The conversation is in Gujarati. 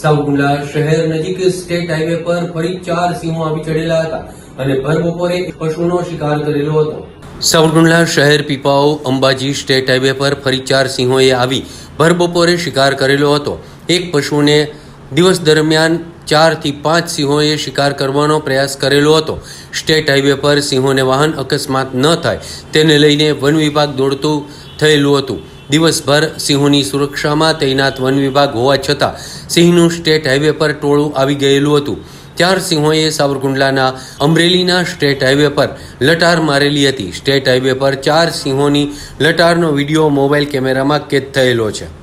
સાવકુંડલા શહેર નજીક સ્ટેટ હાઈવે પર ફરી ચાર સિંહો આવી ચડેલા હતા અને ભર બપોરે પશુનો શિકાર કરેલો હતો. સાવરકુંડલા શહેર પીપાઓ અંબાજી સ્ટેટ હાઈવે પર ફરી ચાર સિંહોએ આવી ભર બપોરે શિકાર કરેલો હતો. એક પશુને દિવસ દરમિયાન ચારથી પાંચ સિંહોએ શિકાર કરવાનો પ્રયાસ કરેલો હતો. સ્ટેટ હાઈવે પર સિંહોને વાહન અકસ્માત ન થાય તેને લઈને વન વિભાગ દોડતું થયેલું હતું. દિવસભર સિંહોની સુરક્ષામાં તૈનાત વન વિભાગ હોવા છતાં સિંહનું સ્ટેટ હાઈવે પર ટોળું આવી ગયેલું હતું. ચાર સિંહોએ સાવરકુંડલાના અમરેલીના સ્ટેટ હાઈવે પર લટાર મારેલી હતી. સ્ટેટ હાઈવે પર ચાર સિંહોની લટારનો વીડિયો મોબાઈલ કેમેરામાં કેદ થયેલો છે.